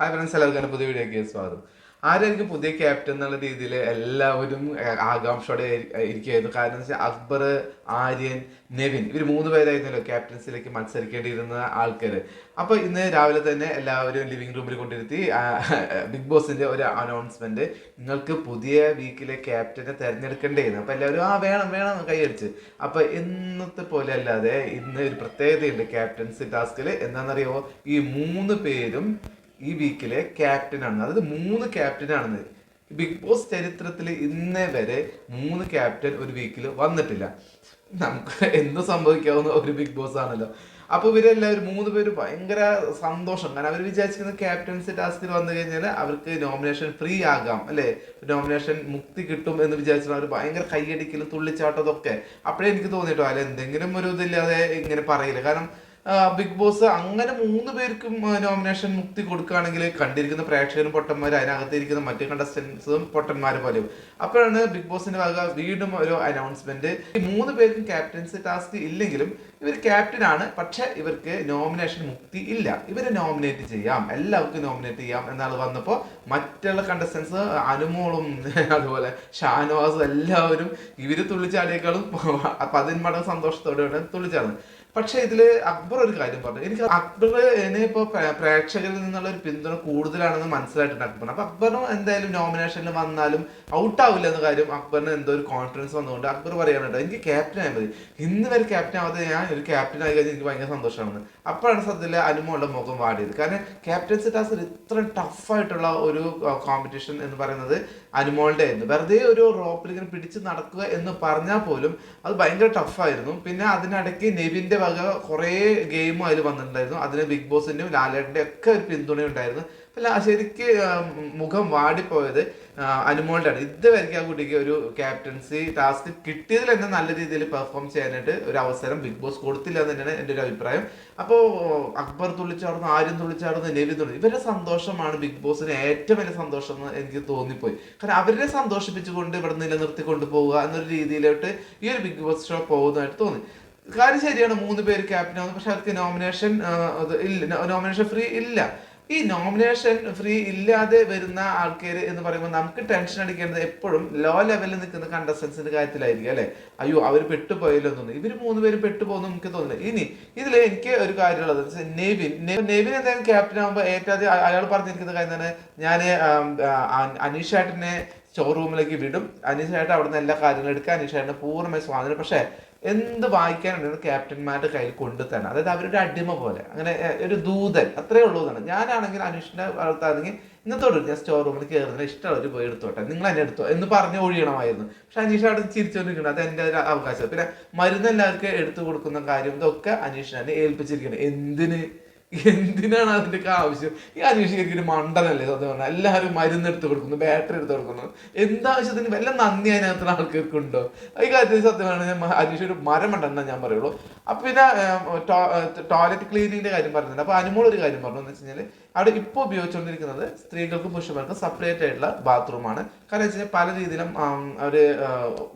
Hi friends എല്ലാവർക്കും പുതിയ വീഡിയോക്ക് സ്വാഗതം. ആരായിരിക്കും പുതിയ ക്യാപ്റ്റൻ എന്നുള്ള രീതിയിൽ എല്ലാവരും ആകാംക്ഷയോടെ ഇരിക്കുകയായിരുന്നു. കാരണം വെച്ചാൽ അക്ബർ ആര്യൻ നെവിൻ ഇവർ മൂന്ന് പേരായിരുന്നല്ലോ ക്യാപ്റ്റൻസിലേക്ക് മത്സരിക്കേണ്ടിയിരുന്ന ആൾക്കാർ അപ്പോൾ ഇന്ന് രാവിലെ തന്നെ എല്ലാവരും ലിവിംഗ് റൂമിൽ കൊണ്ടിരുത്തി ബിഗ് ബോസിന്റെ ഒരു അനൗൺസ്മെന്റ് നിങ്ങൾക്ക് പുതിയ വീക്കിലെ ക്യാപ്റ്റനെ തിരഞ്ഞെടുക്കേണ്ടിയിരുന്നു അപ്പോൾ എല്ലാവരും ആ വേണം വേണം കൈയടിച്ച്. അപ്പോൾ ഇന്നത്തെ പോലെ അല്ലാതെ ഇന്ന് ഒരു പ്രത്യേകതയുണ്ട് ക്യാപ്റ്റൻസി ടാസ്കിൽ എന്താണെന്നറിയോ ഈ മൂന്ന് പേരും ഈ വീക്കിലെ ക്യാപ്റ്റൻ ആണ് അതായത് മൂന്ന് ക്യാപ്റ്റൻ ആണെന്ന് ബിഗ് ബോസ് ചരിത്രത്തിൽ ഇന്നേ വരെ മൂന്ന് ക്യാപ്റ്റൻ ഒരു വീക്കിൽ വന്നിട്ടില്ല. നമുക്ക് എന്ത് സംഭവിക്കാവുന്ന ഒരു ബിഗ് ബോസ് ആണല്ലോ. അപ്പൊ ഇവരെല്ലാവരും മൂന്ന് പേര് ഭയങ്കര സന്തോഷം. കാരണം അവർ വിചാരിച്ചിരുന്ന ക്യാപ്റ്റൻസി ടാസ്കിൽ വന്നു കഴിഞ്ഞാൽ അവർക്ക് നോമിനേഷൻ ഫ്രീ ആകാം അല്ലെ? നോമിനേഷൻ മുക്തി കിട്ടും എന്ന് വിചാരിച്ചാൽ അവർ ഭയങ്കര കൈയടിക്കലും തുള്ളിച്ചാട്ടതൊക്കെ. അപ്പോഴേ എനിക്ക് തോന്നിയിട്ടോ അല്ല എന്തെങ്കിലും ഒരു ഇതില്ലാതെ ഇങ്ങനെ പറയില്ല കാരണം ബിഗ് ബോസ് അങ്ങനെ മൂന്ന് പേർക്കും നോമിനേഷൻ മുക്തി കൊടുക്കുകയാണെങ്കിൽ കണ്ടിരിക്കുന്ന പ്രേക്ഷകരും പൊട്ടന്മാരും അതിനകത്ത് ഇരിക്കുന്ന മറ്റു കണ്ടസ്റ്റൻസും പൊട്ടന്മാര് പോലെയും അപ്പോഴാണ് ബിഗ് ബോസിന്റെ വക വീണ്ടും ഒരു അനൗൺസ്മെന്റ് ഈ മൂന്ന് പേർക്കും ക്യാപ്റ്റൻസി ടാസ്ക് ഇല്ലെങ്കിലും ഇവർ ക്യാപ്റ്റൻ ആണ് പക്ഷെ ഇവർക്ക് നോമിനേഷൻ മുക്തി ഇല്ല. ഇവരെ നോമിനേറ്റ് ചെയ്യാം എല്ലാവർക്കും നോമിനേറ്റ് ചെയ്യാം എന്നാണ് വന്നപ്പോൾ മറ്റുള്ള കണ്ടസ്റ്റൻസ് അനുമോളും അതുപോലെ ഷാനവാസും എല്ലാവരും ഇവർ തുള്ളിച്ചാടിയേക്കാളും പതിന്മടങ്ങ് സന്തോഷത്തോടെയാണ് തുള്ളിച്ചാടുന്നത്. പക്ഷെ ഇതിൽ അക്ബർ ഒരു കാര്യം പറഞ്ഞു. എനിക്ക് അക്ബറിനെ ഇപ്പൊ പ്രേ- പ്രേക്ഷകരിൽ നിന്നുള്ള ഒരു പിന്തുണ കൂടുതലാണെന്ന് മനസ്സിലായിട്ടുണ്ട് അക്ബറിന് അപ്പൊ അക്ബറിന് എന്തായാലും നോമിനേഷനിൽ വന്നാലും ഔട്ട് ആവില്ല എന്ന കാര്യം അക്ബറിന് എന്തോ ഒരു കോൺഫിഡൻസ് വന്നുകൊണ്ട് അക്ബർ പറയാനുണ്ട് എനിക്ക് ക്യാപ്റ്റൻ ആയാൽ മതി. ഇന്ന് വരെ ക്യാപ്റ്റൻ ആവാതെ ഞാൻ ഒരു ക്യാപ്റ്റൻ ആയി കഴിഞ്ഞാൽ എനിക്ക് ഭയങ്കര സന്തോഷമാണ്. അപ്പോഴാണ് സത്യത്തിൽ അനുമോളുടെ മുഖം വാടിയത്. കാരണം ക്യാപ്റ്റൻസി ടാസ്ക് ഇത്ര ടഫായിട്ടുള്ള ഒരു കോമ്പറ്റീഷൻ എന്ന് പറയുന്നത് അനുമോളുടെ ആയിരുന്നു. വെറുതെ ഒരു റോപ്പിൽ ഇങ്ങനെ പിടിച്ച് നടക്കുക എന്ന് പറഞ്ഞാൽ പോലും അത് ഭയങ്കര ടഫായിരുന്നു പിന്നെ അതിനിടയ്ക്ക് നെവിന്റെ വക കുറേ ഗെയിമും അതിൽ വന്നിട്ടുണ്ടായിരുന്നു. അതിന് ബിഗ് ബോസിന്റെയും ലാലേട്ടന്റെ ഒക്കെ ഒരു പിന്തുണ ഉണ്ടായിരുന്നു. അപ്പം ശരിക്ക് മുഖം വാടിപ്പോയത് അനുമോളുടെയാണ് ഇതുവരെയ്ക്ക് ആ കുട്ടിക്ക് ഒരു ക്യാപ്റ്റൻസി ടാസ്ക് കിട്ടിയതിൽ തന്നെ നല്ല രീതിയിൽ പെർഫോം ചെയ്യാനായിട്ട് ഒരു അവസരം ബിഗ് ബോസ് കൊടുത്തില്ല എന്ന് തന്നെയാണ് എന്റെ ഒരു അഭിപ്രായം. അപ്പോൾ അക്ബർ തുള്ളിച്ചാടുന്നു ആര്യം തുള്ളിച്ചാടുന്നു നെവി തുള്ളി ഇവരുടെ സന്തോഷമാണ് ബിഗ് ബോസിന് ഏറ്റവും വലിയ സന്തോഷം എന്ന് എനിക്ക് തോന്നിപ്പോയി. കാരണം അവരെ സന്തോഷിപ്പിച്ചുകൊണ്ട് ഇവിടെ നിലനിർത്തി കൊണ്ടുപോകുക എന്നൊരു രീതിയിലോട്ട് ഈ ഒരു ബിഗ് ബോസ് ഷോ പോകുന്നതായിട്ട് തോന്നി. കാര്യം ശരിയാണ് മൂന്ന് പേര് ക്യാപ്റ്റൻ ആവുന്നു. പക്ഷെ അവർക്ക് നോമിനേഷൻ ഇല്ല. നോമിനേഷൻ ഫ്രീ ഇല്ല. ഈ നോമിനേഷൻ ഫ്രീ ഇല്ലാതെ വരുന്ന ആൾക്കാർ എന്ന് പറയുമ്പോൾ നമുക്ക് ടെൻഷൻ അടിക്കേണ്ടത് എപ്പോഴും ലോ ലെവലിൽ നിൽക്കുന്ന കണ്ടസ്റ്റൻസിന്റെ കാര്യത്തിലായിരിക്കും അല്ലെ? അയ്യോ അവർ പെട്ടുപോയല്ലോ തോന്നുന്നു. ഇവർ മൂന്ന് പേരും പെട്ടുപോകുന്നു നമുക്ക് തോന്നുന്നില്ല. ഇനി ഇതിൽ എനിക്ക് ഒരു കാര്യമുള്ളത് നെവിൻ. നെവിൻ എന്തായാലും ക്യാപ്റ്റൻ ആകുമ്പോൾ ഏറ്റവും ആദ്യം അയാൾ പറഞ്ഞിരിക്കുന്ന കാര്യം തന്നെ ഞാൻ അനീഷാട്ടിനെ ഷോറൂമിലേക്ക് വിടും. അനീഷായിട്ട് അവിടുന്ന് എല്ലാ കാര്യങ്ങളും എടുക്കാൻ അനീഷായിട്ട് പൂർണമായി സ്വാതന്ത്ര്യം. പക്ഷേ എന്ത് വായിക്കാനുണ്ടെങ്കിലും ക്യാപ്റ്റന്മാരുടെ കയ്യിൽ കൊണ്ടു തന്നെ. അതായത് അവരുടെ അടിമ പോലെ. അങ്ങനെ ഒരു ദൂതൻ. അത്രേ ഉള്ളൂ എന്നാണ്. ഞാനാണെങ്കിൽ അനീഷിന്റെ വളർത്താണെങ്കിൽ ഇന്നത്തോട് ഞാൻ സ്റ്റോർ റൂമിൽ ഇഷ്ടമുള്ള ഒരു പോയി എടുത്തോട്ടെ. നിങ്ങൾ എന്നെ എടുത്തോ എന്ന് പറഞ്ഞ് ഒഴിയണമായിരുന്നു. പക്ഷെ അനീഷ് അവിടെ ചിരിച്ചോണ്ടിരിക്കണം അത് എന്റെ ഒരു അവകാശം പിന്നെ മരുന്ന് എല്ലാവർക്കും എടുത്തു കൊടുക്കുന്ന കാര്യം ഇതൊക്കെ അനീഷിനെ ഏൽപ്പിച്ചിരിക്കണം എന്തിന്? എന്തിനാണ് അതിന്റെ ഒക്കെ ആവശ്യം? ഈ അനീഷ് ശരിക്കും മണ്ടനല്ലേ സത്യം പറഞ്ഞാൽ എല്ലാവരും മരുന്ന് എടുത്ത് കൊടുക്കുന്നു ബാറ്ററി എടുത്ത് കൊടുക്കുന്നു. എന്താവശ്യത്തിന് വല്ല നന്ദി അതിനകത്തുള്ള ആൾക്കാർക്ക് ഉണ്ടോ ഈ കാര്യത്തിൽ സത്യം പറഞ്ഞാൽ അനീഷ് ഒരു മരം മണ്ടെന്നാ ഞാൻ പറയുള്ളൂ. അപ്പൊ പിന്നെ ടോയ്ലറ്റ് ക്ലീനിങ്ങിന്റെ കാര്യം പറഞ്ഞിട്ടുണ്ട്. അപ്പൊ അനുമോൾ ഒരു കാര്യം പറഞ്ഞു എന്ന് വെച്ച് കഴിഞ്ഞാൽ അവിടെ ഇപ്പോൾ ഉപയോഗിച്ചുകൊണ്ടിരിക്കുന്നത് സ്ത്രീകൾക്കും പുരുഷന്മാർക്കും സെപ്പറേറ്റ് ആയിട്ടുള്ള ബാത്റൂമാണ് കാരണം വെച്ച് പല രീതിയിലും അവർ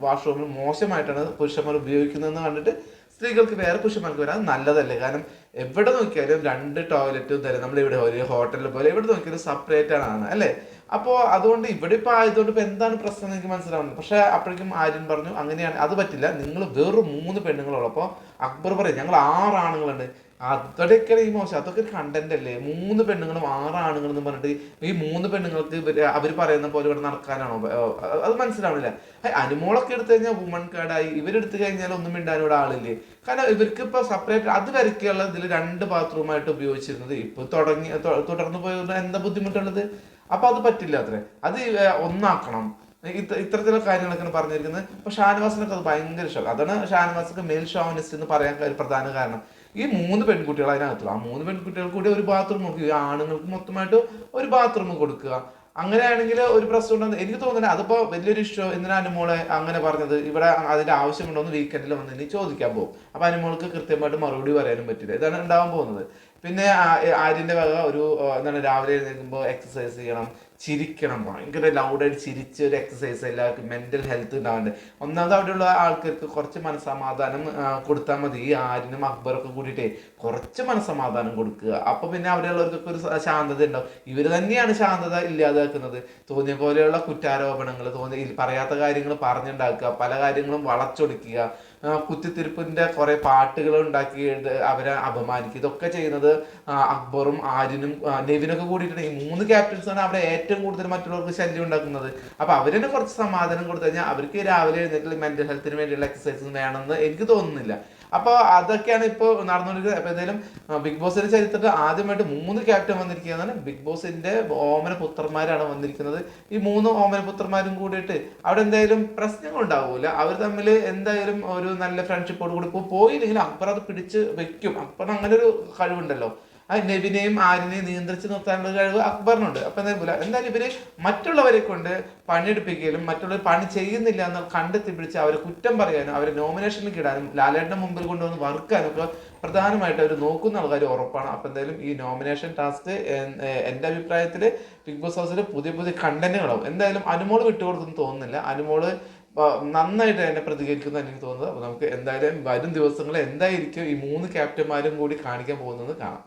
വാഷ്റൂമിൽ മോശമായിട്ടാണ് പുരുഷന്മാർ ഉപയോഗിക്കുന്നതെന്ന് കണ്ടിട്ട് സ്ത്രീകൾക്ക് വേറെ പുരുഷന്മാർക്ക് വരാൻ നല്ലതല്ലേ? കാരണം എവിടെ നോക്കിയാലും രണ്ട് ടോയ്ലറ്റും തരും. നമ്മളിവിടെ ഒരു ഹോട്ടലിൽ പോലെ എവിടെ നോക്കിയാലും സെപ്പറേറ്റ് ആണ് അല്ലേ? അപ്പോൾ അതുകൊണ്ട് ഇവിടെ ഇപ്പൊ ആയതുകൊണ്ട് ഇപ്പൊ എന്താണ് പ്രശ്നം എനിക്ക് മനസ്സിലാവുന്നത് പക്ഷെ അപ്പോഴേക്കും ആര്യൻ പറഞ്ഞു അങ്ങനെയാണ്. അത് പറ്റില്ല. നിങ്ങൾ വെറും മൂന്ന് പെണ്ണുങ്ങളുള്ളപ്പോൾ അക്ബർ പറയും ഞങ്ങൾ ആറ് ആണുങ്ങളുണ്ട്. അതൊക്കെ ഈ മോശം. അതൊക്കെ കണ്ടന്റ് അല്ലേ? മൂന്ന് പെണ്ണുങ്ങളും ആറ് ആണുങ്ങളും എന്ന് പറഞ്ഞിട്ട് ഈ മൂന്ന് പെണ്ണുങ്ങൾക്ക് അവർ പറയുന്ന പോലെ ഇവിടെ നടക്കാനാണോ? അത് മനസ്സിലാവണില്ല. അനുമോളൊക്കെ എടുത്തു കഴിഞ്ഞാൽ വുമൺ കാർഡായി ഇവരെടുത്തു കഴിഞ്ഞാൽ ഒന്നും മിണ്ടാൻ ഇവിടെ ആളില്ലേ? കാരണം ഇവർക്ക് ഇപ്പൊ സെപ്പറേറ്റ് അത് വരയ്ക്കുള്ള ഇതിൽ രണ്ട് ബാത്റൂമായിട്ട് ഉപയോഗിച്ചിരുന്നത് ഇപ്പൊ തുടങ്ങി തുടർന്ന് പോയത് എന്താ ബുദ്ധിമുട്ടുള്ളത്? അപ്പൊ അത് പറ്റില്ല അത്രേ. അത് ഒന്നാക്കണം. ഇത്ത- ഇത്തരത്തിലുള്ള കാര്യങ്ങളൊക്കെയാണ് പറഞ്ഞിരിക്കുന്നത്. അപ്പൊ ഷാനവാസിനൊക്കെ അത് ഭയങ്കര ഇഷ്ടം. അതാണ് ഷാനവാസിക്ക് മെയിൽ ഷോവനിസ്റ്റ് എന്ന് പറയാൻ ഒരു പ്രധാന കാരണം. ഈ മൂന്ന് പെൺകുട്ടികൾ അതിനകത്തുള്ളൂ. ആ മൂന്ന് പെൺകുട്ടികൾ കൂടി ഒരു ബാത്റൂം കൊടുക്കുക ഈ ആണുങ്ങൾക്ക് മൊത്തമായിട്ട് ഒരു ബാത്റൂം കൊടുക്കുക. അങ്ങനെയാണെങ്കിൽ ഒരു പ്രശ്നം ഉണ്ടെന്ന് എനിക്ക് തോന്നുന്നില്ല അതിപ്പോ വലിയൊരു ഇഷ്യൂ എന്തിനാ അനുമോളെ അങ്ങനെ പറഞ്ഞത്? ഇവിടെ അതിന്റെ ആവശ്യമുണ്ടോ എന്ന് വീക്കെൻഡിൽ വന്ന് ഇനി ചോദിക്കാൻ പോകും. അപ്പൊ അനുമോൾക്ക് കൃത്യമായിട്ട് മറുപടി പറയാനും പറ്റില്ല. ഇതാണ് ഉണ്ടാവാൻ പോകുന്നത്. പിന്നെ ആര്യന്റെ വക ഒരു എന്താണ് രാവിലെ എഴുന്നേൽക്കുമ്പോൾ എക്സസൈസ് ചെയ്യണം. ചിരിക്കണം. ഭയങ്കര ലൗഡായിട്ട് ചിരിച്ച് ഒരു എക്സസൈസ് എല്ലാവർക്കും മെന്റൽ ഹെൽത്ത് ഉണ്ടാവുന്നുണ്ട് ഒന്നാമത് അവിടെയുള്ള ആൾക്കാർക്ക് കുറച്ച് മനസ്സമാധാനം കൊടുത്താൽ മതി. ഈ ആരിനും അക്ബറൊക്കെ കൂടിയിട്ടേ കുറച്ച് മനസ്സമാധാനം കൊടുക്കുക. അപ്പം പിന്നെ അവിടെയുള്ളവർക്കൊക്കെ ഒരു ശാന്തത ഉണ്ടാവും. ഇവർ തന്നെയാണ് ശാന്തത ഇല്ലാതാക്കുന്നത്. തോന്നിയ പോലെയുള്ള കുറ്റാരോപണങ്ങൾ തോന്നിയ പറയാത്ത കാര്യങ്ങൾ പറഞ്ഞുണ്ടാക്കുക പല കാര്യങ്ങളും വളച്ചൊടിക്കുക കുത്തിത്തിരിപ്പിന്റെ കുറെ പാട്ടുകൾ ഉണ്ടാക്കി അവരെ അപമാനിക്കുക ഇതൊക്കെ ചെയ്യുന്നത് അക്ബറും ആര്യനും നെവിനൊക്കെ കൂടിയിട്ടാണ്. ഈ മൂന്ന് ക്യാപ്റ്റൻസാണ് അവിടെ ഏറ്റവും കൂടുതൽ മറ്റുള്ളവർക്ക് ശല്യം ഉണ്ടാക്കുന്നത്. അപ്പൊ അവരെന്നെ കുറച്ച് സമാധാനം കൊടുത്തു കഴിഞ്ഞാൽ അവർക്ക് രാവിലെ എഴുന്നേറ്റ് മെന്റൽ ഹെൽത്തിന് വേണ്ടിയുള്ള എക്സസൈസ് വേണമെന്ന് എനിക്ക് തോന്നുന്നില്ല. അപ്പൊ അതൊക്കെയാണ് ഇപ്പോൾ നടന്നുകൊണ്ടിരിക്കുന്നത് അപ്പോൾ എന്തായാലും ബിഗ് ബോസിന്റെ ചരിത്രത്തിൽ ആദ്യമായിട്ട് മൂന്ന് ക്യാപ്റ്റൻ വന്നിരിക്കുന്നതാണ്. ബിഗ് ബോസിന്റെ ഓമന പുത്രന്മാരാണ് വന്നിരിക്കുന്നത്. ഈ മൂന്ന് ഓമന പുത്രന്മാരും കൂടിയിട്ട് അവിടെ എന്തായാലും പ്രശ്നങ്ങൾ ഉണ്ടാവൂല. അവർ തമ്മിൽ എന്തായാലും ഒരു നല്ല ഫ്രണ്ട്ഷിപ്പോട് കൂടി പോയില്ലെങ്കിൽ അക്ബർ അത് പിടിച്ച് വെക്കും. അക്ബർ അങ്ങനെ ഒരു കഴിവുണ്ടല്ലോ. ആ നബിനെയും ആരിനെയും നിയന്ത്രിച്ച് നിർത്താനുള്ള കഴിവ് അക്ബറിനുണ്ട്. അപ്പൊ എന്തായാലും എന്തായാലും ഇവർ മറ്റുള്ളവരെ കൊണ്ട് പണിയെടുപ്പിക്കലും മറ്റുള്ളവർ പണി ചെയ്യുന്നില്ല എന്ന് കണ്ടെത്തി പിടിച്ച് അവരെ കുറ്റം പറയാനും അവരെ നോമിനേഷനിൽ കിടാനും ലാലേട്ടന്റെ മുമ്പിൽ കൊണ്ടുവന്ന് വർക്കാനും ഒക്കെ പ്രധാനമായിട്ട് അവർ നോക്കുന്ന ആൾക്കാർ ഉറപ്പാണ്. അപ്പൊ എന്തായാലും ഈ നോമിനേഷൻ ടാസ്ക് എന്റെ അഭിപ്രായത്തിൽ ബിഗ് ബോസ് ഹൗസിൽ പുതിയ പുതിയ കണ്ടന്റുകളാവും എന്തായാലും അനുമോൾ വിട്ടുകൊടുക്കുന്നു തോന്നുന്നില്ല. അനുമോൾ നന്നായിട്ട് എന്നെ പ്രതികരിക്കുന്ന എനിക്ക് തോന്നുന്നത്. അപ്പൊ നമുക്ക് എന്തായാലും വരും ദിവസങ്ങളിൽ എന്തായിരിക്കും ഈ മൂന്ന് ക്യാപ്റ്റന്മാരും കൂടി കാണിക്കാൻ പോകുന്നത് കാണാം.